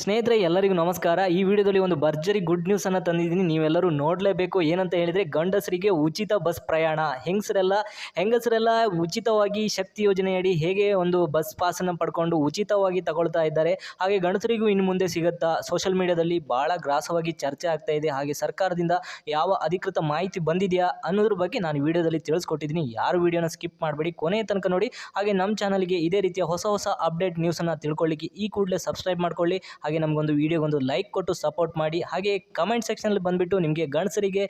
ಸ್ನೇಹಿತರೆ, ಎಲ್ಲರಿಗೂ ನಮಸ್ಕಾರ. ಈ ವಿಡಿಯೋದಲ್ಲಿ ಒಂದು ಭರ್ಜರಿ ಗುಡ್ ನ್ಯೂಸ್ ಅನ್ನ ತಂದಿದ್ದೀನಿ. ನೀವೆಲ್ಲರೂ ನೋಡಲೇಬೇಕು. ಏನಂತ ಹೇಳಿದ್ರೆ, ಗಂಡಸರಿಗೆ ಉಚಿತ ಬಸ್ ಪ್ರಯಾಣ. ಹೆಂಗಸರೆಲ್ಲ ಹೆಂಗಸರೆಲ್ಲ ಉಚಿತವಾಗಿ ಶಕ್ತಿ ಯೋಜನೆಯಡಿ ಹೇಗೆ ಒಂದು ಬಸ್ ಪಾಸನ್ನು ಪಡ್ಕೊಂಡು ಉಚಿತವಾಗಿ ತಗೊಳ್ತಾ ಇದ್ದಾರೆ, ಹಾಗೆ ಗಂಡಸರಿಗೂ ಇನ್ನು ಮುಂದೆ ಸಿಗುತ್ತಾ? ಸೋಷಿಯಲ್ ಮೀಡಿಯಾದಲ್ಲಿ ಬಹಳ ಗ್ರಾಸವಾಗಿ ಚರ್ಚೆ ಆಗ್ತಾ ಇದೆ. ಹಾಗೆ ಸರ್ಕಾರದಿಂದ ಯಾವ ಅಧಿಕೃತ ಮಾಹಿತಿ ಬಂದಿದೆಯಾ ಅನ್ನೋದ್ರ ಬಗ್ಗೆ ನಾನು ವಿಡಿಯೋದಲ್ಲಿ ತಿಳಿಸ್ಕೊಟ್ಟಿದ್ದೀನಿ. ಯಾರು ವಿಡಿಯೋನ ಸ್ಕಿಪ್ ಮಾಡಬೇಡಿ, ಕೊನೆಯ ತನಕ ನೋಡಿ. ಹಾಗೆ ನಮ್ಮ ಚಾನಲ್ಗೆ ಇದೇ ರೀತಿಯ ಹೊಸ ಹೊಸ ಅಪ್ಡೇಟ್ ನ್ಯೂಸನ್ನು ತಿಳ್ಕೊಳ್ಳಿಕ್ಕೆ ಈ ಕೂಡಲೇ ಸಬ್ಸ್ಕ್ರೈಬ್ ಮಾಡ್ಕೊಳ್ಳಿ. ಹಾಗೆ ನಮಗೊಂದು ವಿಡಿಯೋಗೊಂದು ಲೈಕ್ ಕೊಟ್ಟು ಸಪೋರ್ಟ್ ಮಾಡಿ. ಹಾಗೆ ಕಮೆಂಟ್ ಸೆಕ್ಷನಲ್ಲಿ ಬಂದುಬಿಟ್ಟು ನಿಮಗೆ ಗಂಡಸರಿಗೆ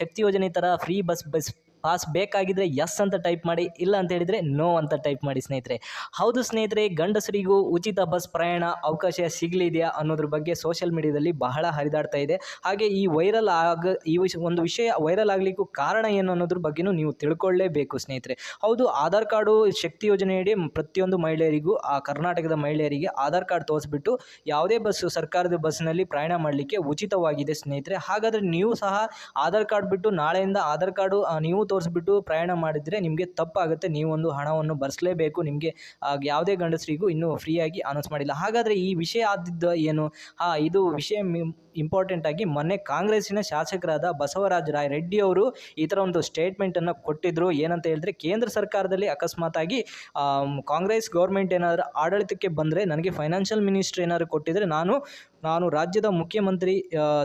ಶಕ್ತಿ ಯೋಜನೆ ಥರ ಫ್ರೀ ಬಸ್ ಬಸ್ ಪಾಸ್ ಬೇಕಾಗಿದ್ರೆ ಎಸ್ ಅಂತ ಟೈಪ್ ಮಾಡಿ, ಇಲ್ಲ ಅಂತ ಹೇಳಿದ್ರೆ ನೋ ಅಂತ ಟೈಪ್ ಮಾಡಿ ಸ್ನೇಹಿತರೆ. ಹೌದು ಸ್ನೇಹಿತರೆ, ಗಂಡಸರಿಗೂ ಉಚಿತ ಬಸ್ ಪ್ರಯಾಣ ಅವಕಾಶ ಸಿಗಲಿದೆಯಾ ಅನ್ನೋದ್ರ ಬಗ್ಗೆ ಸೋಷಿಯಲ್ ಮೀಡಿಯಾದಲ್ಲಿ ಬಹಳ ಹರಿದಾಡ್ತಾ ಇದೆ. ಹಾಗೆ ಈ ವೈರಲ್ ಆಗ, ಈ ವಿಷಯ ಒಂದು ವಿಷಯ ವೈರಲ್ ಆಗಲಿಕ್ಕೂ ಕಾರಣ ಏನು ಅನ್ನೋದ್ರ ಬಗ್ಗೆನೂ ನೀವು ತಿಳ್ಕೊಳ್ಳೇಬೇಕು ಸ್ನೇಹಿತರೆ. ಹೌದು, ಆಧಾರ್ ಕಾರ್ಡು ಶಕ್ತಿ ಯೋಜನೆಯಡಿ ಪ್ರತಿಯೊಂದು ಮಹಿಳೆಯರಿಗೂ, ಆ ಕರ್ನಾಟಕದ ಮಹಿಳೆಯರಿಗೆ ಆಧಾರ್ ಕಾರ್ಡ್ ತೋರಿಸ್ಬಿಟ್ಟು ಯಾವುದೇ ಬಸ್, ಸರ್ಕಾರದ ಬಸ್ನಲ್ಲಿ ಪ್ರಯಾಣ ಮಾಡಲಿಕ್ಕೆ ಉಚಿತವಾಗಿದೆ ಸ್ನೇಹಿತರೆ. ಹಾಗಾದರೆ ನೀವು ಸಹ ಆಧಾರ್ ಕಾರ್ಡ್ ಬಿಟ್ಟು ನಾಳೆಯಿಂದ ಆಧಾರ್ ಕಾರ್ಡು ನೀವು ತೋರಿಸ್ಬಿಟ್ಟು ಪ್ರಯಾಣ ಮಾಡಿದರೆ ನಿಮಗೆ ತಪ್ಪಾಗುತ್ತೆ. ನೀವೊಂದು ಹಣವನ್ನು ಭರಿಸಲೇಬೇಕು ನಿಮಗೆ ಯಾವುದೇ ಗಂಡಸರಿಗೂ ಇನ್ನೂ ಫ್ರೀಯಾಗಿ ಅನೌನ್ಸ್ ಮಾಡಿಲ್ಲ. ಹಾಗಾದರೆ ಈ ವಿಷಯ ಆದಿದ್ದ ಏನು? ಹಾಂ, ಇದು ವಿಷಯ ಇಂಪಾರ್ಟೆಂಟ್ ಆಗಿ ಮೊನ್ನೆ ಕಾಂಗ್ರೆಸ್ಸಿನ ಶಾಸಕರಾದ ಬಸವರಾಜ ರಾಯ್ ರೆಡ್ಡಿ ಅವರು ಈ ಥರ ಒಂದು ಸ್ಟೇಟ್ಮೆಂಟನ್ನು ಕೊಟ್ಟಿದ್ದರು ಏನಂತ ಹೇಳಿದ್ರೆ, ಕೇಂದ್ರ ಸರ್ಕಾರದಲ್ಲಿ ಅಕಸ್ಮಾತಾಗಿ ಕಾಂಗ್ರೆಸ್ ಗೌರ್ಮೆಂಟ್ ಏನಾದರೂ ಆಡಳಿತಕ್ಕೆ ಬಂದರೆ ನನಗೆ ಫೈನಾನ್ಷಿಯಲ್ ಮಿನಿಸ್ಟ್ರ್ ಏನಾದರೂ ಕೊಟ್ಟಿದ್ರೆ ನಾನು ನಾನು ರಾಜ್ಯದ ಮುಖ್ಯಮಂತ್ರಿ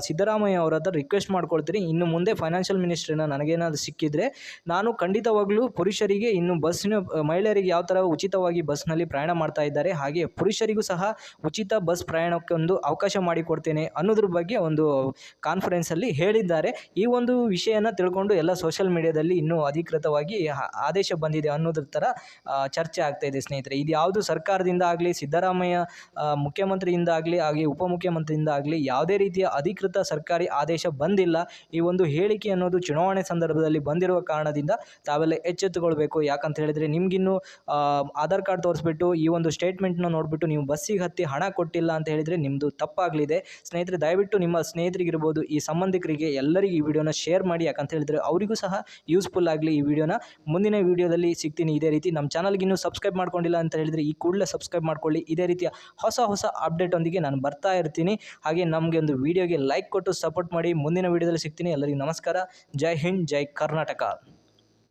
ಸಿದ್ದರಾಮಯ್ಯ ಅವರ ರಿಕ್ವೆಸ್ಟ್ ಮಾಡ್ಕೊಳ್ತೀನಿ. ಇನ್ನು ಮುಂದೆ ಫೈನಾನ್ಷಿಯಲ್ ಮಿನಿಸ್ಟ್ರಿನ ನನಗೇನಾದರೂ ಸಿಕ್ಕಿದ್ರೆ, ನಾನು ಖಂಡಿತವಾಗಲೂ ಪುರುಷರಿಗೆ, ಇನ್ನು ಬಸ್ಸಿನ, ಮಹಿಳೆಯರಿಗೆ ಯಾವ ಥರ ಉಚಿತವಾಗಿ ಬಸ್ನಲ್ಲಿ ಪ್ರಯಾಣ ಮಾಡ್ತಾ ಇದ್ದಾರೆ, ಹಾಗೆ ಪುರುಷರಿಗೂ ಸಹ ಉಚಿತ ಬಸ್ ಪ್ರಯಾಣಕ್ಕೆ ಒಂದು ಅವಕಾಶ ಮಾಡಿಕೊಡ್ತೇನೆ ಅನ್ನೋದ್ರ ಬಗ್ಗೆ ಒಂದು ಕಾನ್ಫರೆನ್ಸಲ್ಲಿ ಹೇಳಿದ್ದಾರೆ. ಈ ಒಂದು ವಿಷಯನ ತಿಳ್ಕೊಂಡು ಎಲ್ಲ ಸೋಷಿಯಲ್ ಮೀಡಿಯಾದಲ್ಲಿ ಇನ್ನೂ ಅಧಿಕೃತವಾಗಿ ಆದೇಶ ಬಂದಿದೆ ಅನ್ನೋದ್ರ ಥರ ಚರ್ಚೆ ಆಗ್ತಾ ಇದೆ ಸ್ನೇಹಿತರೆ. ಇದು ಯಾವುದು ಸರ್ಕಾರದಿಂದ ಆಗಲಿ, ಸಿದ್ದರಾಮಯ್ಯ ಮುಖ್ಯಮಂತ್ರಿಯಿಂದ ಆಗಲಿ, ಹಾಗೆ ಉಪಮುಖ್ಯಮಂತ್ರಿಯಿಂದ ಆಗಲಿ ಯಾವುದೇ ರೀತಿಯ ಅಧಿಕೃತ ಸರ್ಕಾರಿ ಆದೇಶ ಬಂದಿಲ್ಲ. ಈ ಒಂದು ಹೇಳಿಕೆ ಅನ್ನೋದು ಚುನಾವಣೆ ಸಂದರ್ಭದಲ್ಲಿ ಬಂದಿರುವ ಕಾರಣದಿಂದ ತಾವೆಲ್ಲ ಎಚ್ಚೆತ್ತುಕೊಳ್ಬೇಕು. ಯಾಕಂತ ಹೇಳಿದರೆ ನಿಮಗಿನ್ನೂ ಆಧಾರ್ ಕಾರ್ಡ್ ತೋರಿಸ್ಬಿಟ್ಟು ಈ ಒಂದು ಸ್ಟೇಟ್ಮೆಂಟ್ನ ನೋಡಿಬಿಟ್ಟು ನೀವು ಬಸ್ಸಿಗೆ ಹತ್ತಿ ಹಣ ಕೊಟ್ಟಿಲ್ಲ ಅಂತ ಹೇಳಿದರೆ ನಿಮ್ಮದು ತಪ್ಪಾಗಲಿದೆ. ಸ್ನೇಹಿತರೆ, ದಯವಿಟ್ಟು ನಿಮ್ಮ ಸ್ನೇಹಿತರಿಗಿರ್ಬೋದು, ಈ ಸಂಬಂಧಿಕರಿಗೆ ಎಲ್ಲರಿಗೂ ಈ ವಿಡಿಯೋನ ಶೇರ್ ಮಾಡಿ. ಯಾಕಂತ ಹೇಳಿದ್ರೆ ಅವರಿಗೂ ಸಹ ಯೂಸ್ಫುಲ್ ಆಗಲಿ ಈ ವಿಡಿಯೋನ. ಮುಂದಿನ ವಿಡಿಯೋದಲ್ಲಿ ಸಿಗ್ತೀನಿ ಇದೇ ರೀತಿ. ನಮ್ಮ ಚಾನಲ್ಗೆ ಇನ್ನೂ ಸಬ್ಸ್ಕ್ರೈಬ್ ಮಾಡ್ಕೊಂಡಿಲ್ಲ ಅಂತ ಹೇಳಿದರೆ ಈ ಕೂಡಲೇ ಸಬ್ಸ್ಕ್ರೈಬ್ ಮಾಡ್ಕೊಳ್ಳಿ. ಇದೇ ರೀತಿಯ ಹೊಸ ಹೊಸ ಅಪ್ಡೇಟ್ ಒಂದಿಗೆ ನಾನು ಬರ್ತಾ ಇರ್ತೀನಿ. ಹಾಗೆ ನಮಗೆ ಒಂದು ವಿಡಿಯೋಗೆ ಲೈಕ್ ಕೊಟ್ಟು ಸಪೋರ್ಟ್ ಮಾಡಿ. ಮುಂದಿನ ವಿಡಿಯೋದಲ್ಲಿ ಸಿಗ್ತೀನಿ. ಎಲ್ಲರಿಗೂ ನಮಸ್ಕಾರ. ಜೈ ಹಿಂದ್, ಜೈ ಕರ್ನಾಟಕ.